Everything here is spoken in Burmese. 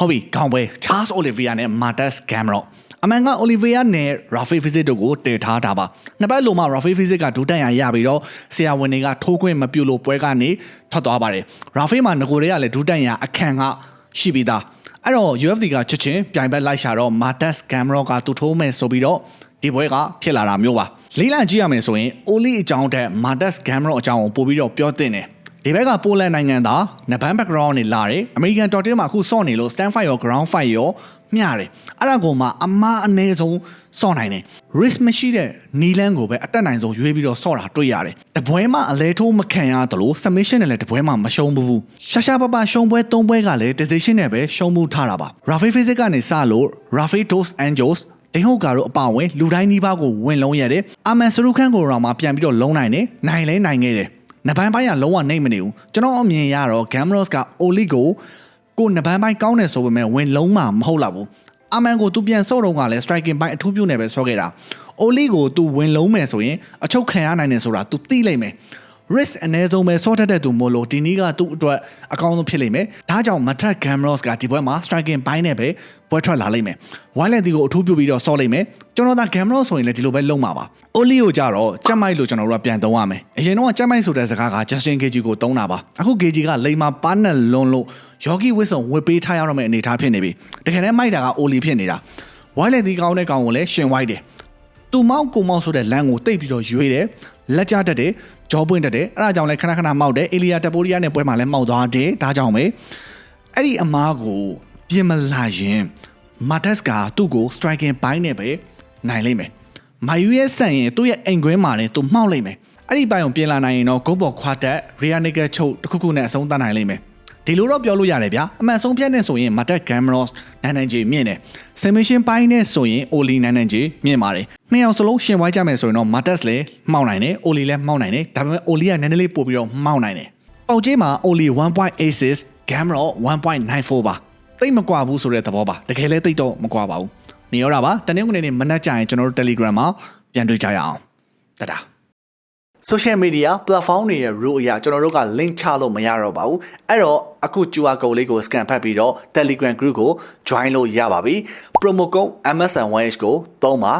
ဟုတ်ပြီခေါင်းပွဲ Charles Oliveira နဲ့ Marcus Gamrot အမှန်က Oliveira နဲ့ Rafael Fizit တို့ကိုတည်ထားတာပါနှစ်ပတ်လုံးမှာ Rafael Fizit ကဒုတက်ရရပြီးတော့ဆရာဝန်တွေကထိုးခွင့်မပြုလို့ပွဲကနေထွက်သွားပါတယ် Rafael မှာငကိုတွေကလည်းဒုတက်ရအခန့်ကရှိပြီးသားအဲ့တော့ UFC ကချက်ချင်းပြိုင်ဘက်လိုက်ရှာတော့ Marcus Gamrot ကသူထိုးမယ်ဆိုပြီးတော့ဒီပွဲကဖြစ်လာတာမျိုးပါလေးလံကြည့်ရမယ်ဆိုရင် Oli အကြောင်းတက် Marcus Gamrot အကြောင်းကိုပို့ပြီးတော့ပြောသင့်တယ် ဒီဘက်ကပိုလန်နိုင်ငံသားနဘန် background နေလာတယ်အမေရိကန်တော်တင်းမှာအခုစော့နေလို့ stand fight ရော ground fight ရောမျှတယ်အဲ့ဒါကိုမှအမားအနည်းဆုံးစော့နိုင်တယ် risk မရှိတဲ့နီလန်းကိုပဲအတက်နိုင်ဆုံးရွေးပြီးတော့စော့တာတွေ့ရတယ်တပွဲမှာအလဲထိုးမခံရသလို submission နဲ့လည်းတပွဲမှာမရှုံးဘူးရှာရှာပပရှုံးပွဲ၃ပွဲကလည်း decision နဲ့ပဲရှုံးမှုထားတာပါ Rafael Fizik ကနေစလို့ Rafael Dos Anjos ဒိန်ဟုတ်ကာတို့အပါဝင်လူတိုင်းနီးပါးကိုဝင်လုံးရတယ်အာမန်စရုခန့်ကိုတော့မှပြန်ပြီးတော့လုံးနိုင်တယ်နိုင်လဲနိုင်ခဲ့တယ် နဘန်ပိုင်းကလုံးဝနှိမ့်မနေဘူးကျွန်တော်အမြင်ရတော့ Gamros က Oli ကိုကိုနဘန်ပိုင်းကောင်းတယ်ဆိုပေမဲ့ဝင်လုံးမှမဟုတ်တော့ဘူးအမန်ကိုသူပြန်စော့တော့ကလည်း striking ပိုင်းအထူးပြုနေပဲဆော့ခဲ့တာ Oli ကိုသူဝင်လုံးမယ်ဆိုရင်အချုပ်ခံရနိုင်တယ်ဆိုတာ तू သိလိမ့်မယ် risk အနည်းဆုံးပဲဆော့တတ်တဲ့သူမို့လို့ဒီနေ့ကသူ့အတွက်အကောင်းဆုံးဖြစ်လိမ့်မယ်။ဒါကြောင့်မထက် Gamros ကဒီပွဲမှာ striking ဘိုင်းနဲ့ပဲပွဲထွက်လာလိမ့်မယ်။ Wildland ဒီကိုအထူးပြုပြီးတော့ဆော့လိမ့်မယ်။ကျွန်တော်သာ Gamros ဆိုရင်လည်းဒီလိုပဲလုံးမှာပါ။ Oli ကိုကြတော့ကြက်မိုက်လို့ကျွန်တော်တို့ကပြန်သုံးရမယ်။အရင်တော့ကြက်မိုက်ဆိုတဲ့စကားက Justin Gage ကိုသုံးတာပါ။အခု Gage ကလိမ္မာပါနဲ့လွန်လို့ Yogi Wilson ဝစ်ပေးထားရတော့မယ့်အနေအထားဖြစ်နေပြီ။တကယ်တမ်းမိုက်တာက Oli ဖြစ်နေတာ။ Wildland ဒီကောင်းတဲ့ကောင်ကိုလည်းရှင်ဝိုက်တယ်။ သူမောက်ကိုမောက်ဆိုတဲ့လမ်းကိုတိတ်ပြီးတော့ရွေးတယ်လက်ကြတတ်တယ်ဂျောပွင့်တတ်တယ်အဲ့ဒါကြောင့်လည်းခဏခဏမောက်တယ်အေလီယာတပိုရီယာနဲ့ပွဲမှာလည်းမောက်သွားတယ်ဒါကြောင့်ပဲအဲ့ဒီအမားကိုပြင်မလာရင်မာတက်စ်ကသူ့ကို striking ဘိုင်းနဲ့ပဲနိုင်လိမ့်မယ်မာယူရဲ့ဆန်ရင်သူ့ရဲ့အိမ်ခွင်းမှာလည်းသူမှောက်လိမ့်မယ်အဲ့ဒီဘိုင်းကိုပြင်လာနိုင်ရင်တော့ဂုတ်ဘော်ခွာတက်ရီယာနီကချုပ်တစ်ခုခုနဲ့အဆုံးသတ်နိုင်လိမ့်မယ်ဒီလိုတော့ပြောလို့ရတယ်ဗျာအမှန်ဆုံးဖြတ်နေဆိုရင်မတက်ဂမ်မရော့နိုင်နိုင်ကြီးမြင့်တယ်ဆင်မရှင်ပိုင်းနဲ့ဆိုရင်အိုလီနိုင်နိုင်ကြီးမြင့်ပါတယ် နှစ်ယောက်စလုံးရှင်ဝိုင်းကြမယ်ဆိုရင်တော့မတက်လည်းမှောက်နိုင်တယ်အိုလီလည်းမှောက်နိုင်တယ်ဒါပေမဲ့အိုလီကနည်းနည်းလေးပို့ပြီးတော့မှောက်နိုင်တယ်ပေါက်ကြီးမှာအိုလီ1.86 Gamma 1.94ပါတိတ်မကွာဘူးဆိုတဲ့သဘောပါတကယ်လည်းတိတ်တော့မကွာပါဘူးနေရောတာပါတနင်္ဂနွေနေ့မနက်ကျရင်ကျွန်တော်တို့ Telegram မှာပြန်တွေ့ကြရအောင်တဒါ social media platform တွေရဲ့ rule အရကျွန်တော်တို့က link ချလို့မရတော့ပါဘူးအဲ့တော့အခု QR code လေးကို scan ဖတ်ပြီးတော့ Telegram group ကို join လို့ရပါပြီ promo code MSN1H ကိုသုံးပါ